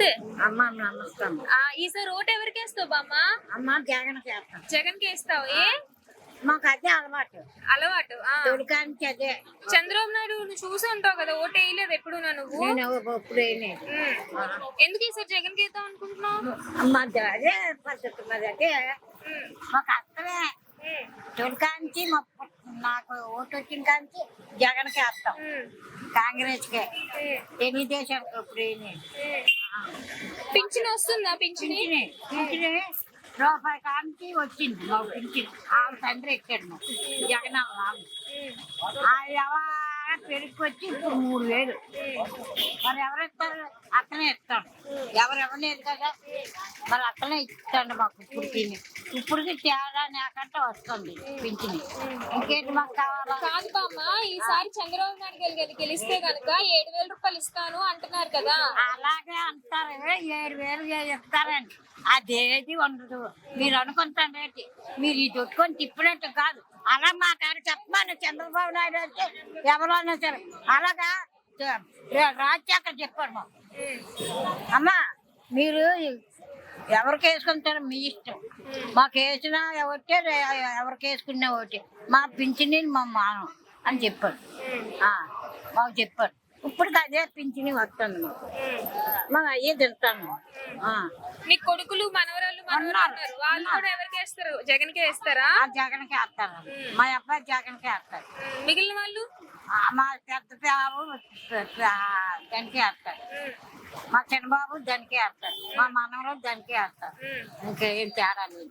నమస్తే అమ్మ నమస్కారం ఆ ఈసారి ఓటు ఎవరికి వేస్తావు బామ్మ అమ్మ జగన్ జగన్కి వేస్తావు ఏ మాకు అదే అలవాటు అలవాటు ఆ. తొలికానికి అదే చంద్రబాబు నాయుడు నువ్వు చూసి ఉంటావు కదా ఓటు వేయలేదు ఎప్పుడు నువ్వు. ఉమ్. ఎందుకు ఈసారి జగన్కి వేద్దాం అనుకుంటున్నావు అమ్మ అదే పద్ధతి మరి అదే. మాకు ఉమ్. తొలికాంచి నాకు ఓటు వచ్చిన కాంచి జగన్కి వేస్తాం ఉమ్. కాంగ్రెస్కే ఉమ్. తెలుగుదేశం ఇప్పుడు. పింఛన్ వస్తుందా? పింఛన్? పింఛనే. పింఛనే రూపాయి కాంచి వచ్చింది. మాకు పింఛన్ వాళ్ళ తండ్రి ఎక్కాడు మాకు జగన్ వచ్చి పెరుగుకొచ్చి ఇప్పుడు మూడు వేలు. మరి ఎవరు ఇస్తారు? అక్కనే ఇస్తాడు. ఎవరు ఇవ్వలేదు కదా. మరి అక్కనే ఇస్తాడు మాకు ఇప్పుడు తిని ఇప్పటికి తేడా నాకంటే వస్తుంది పింఛని. ఇంకేంటి మాకు కావాలా? కాదు బామ్మ ఈసారి చంద్రబాబు నాయుడు గారు గెలి- గెలిస్తే గనుక ఏడు వేల రూపాయలు ఇస్తాను అంటున్నారు కదా. అలాగే అంటారు ఏడు వేలు ఇస్తారండి అదేది ఉండదు. మీరు అనుకుంటాను రేటి మీరు ఈ దొట్టుకొని తిప్పినట్టు కాదు. అలా మా కాడ చెప్పమని చంద్రబాబు నాయుడు అంటే ఎవరైనా సరే. అలాగా చ- రే- రాజశేఖర్ చెప్పాడు మాకు. అమ్మా మీరు ఎవరికి వేసుకుంటారో మీ ఇష్టం. మాకు వేసినా ఒకటే ఎవరికి వేసుకున్నా ఒకటే. మా పింఛని మా మానం అని చెప్పాడు ఆ, మాకు చెప్పాడు ఇప్పుడు అదే పింఛని వస్తుంది మాకు. మనం అయ్యే తింటాను ఆ, నీ కొడుకులు మనవరాలు ఉన్నారు. వాళ్ళు కూడా ఎవరికి వేస్తారు? జగన్కి వేస్తారా జగన్కే వేస్తారు. మా అబ్బాయి జగన్కే వేస్తారు. ఉమ్. మిగిలిన వాళ్ళు? మా పెద్ద బాబు దానికే వేస్తారు. మా చిన్నబాబు దానికే వేస్తారు. మా మనవరాలు దానికే వేస్తారు. ఇంకేం తేడా లేదు.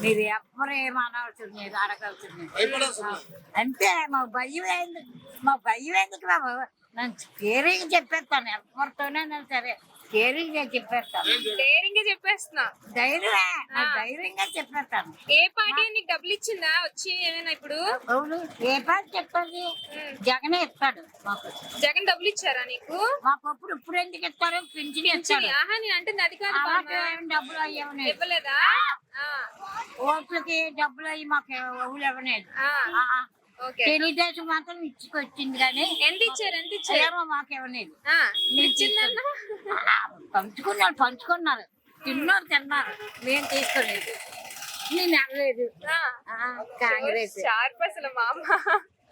మీరు ఎవ్వరు ఏం అనవలసింది లేదు అడగవలసింది లేదు. అంతే మా భయం ఏంది? మా భయం ఎందుకు బాబు? నేను కేరింగ్ చెప్పేస్తాను. ఎవరితోనైనా సరే. కేరింగ్ చెప్పేస్తాను డేరింగ్ చెప్పేస్తున్నా. ధైర్యమే నా ధైర్యంగా చెప్పేస్తాను ఏ పార్టీ నీకు డబ్బులు ఇచ్చిందా? వచ్చి ఏమైనా ఇప్పుడు? అవును ఏ పాటి చెప్పండి జగనే ఇస్తాడు మాకు. జగన్ డబ్బులు ఇచ్చారా నీకు? మాకు అప్పుడు ఇప్పుడు ఎందుకు ఇస్తారు పింఛన్ ఇస్తాడు. ఆహా నేను అంటే అది కాదు డబ్బులు ఇవ్వలేదా? ఆ, ఓట్లకి డబ్బులు అయ్యి మాకు ఊళ్ళు ఇవ్వలేదు. తెలుగుదేశం మాత్రం ఇచ్చుకొచ్చింది కానీ ఎంత ఇచ్చారు? ఎంత ఇచ్చారు? ఏమో మాకు ఇవ్వలేదు. ఆ, ఇచ్చిందన్నా? ఆ, పంచుకున్నారు పంచుకున్నారు. తిన్నారు తిన్నారు. మేము తీసుకోలేదు. నేను వెళ్ళలేదు. కాంగ్రెస్. షార్ప్ అసలు మా అమ్మ.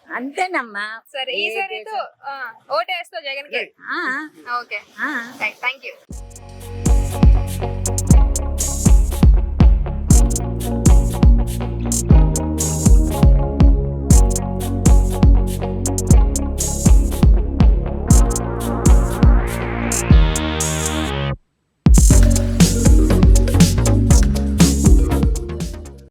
అంతేనమ్మా. సరే ఈసారి అయితే ఓటేస్తావు జగన్కి ఓకే. Thank you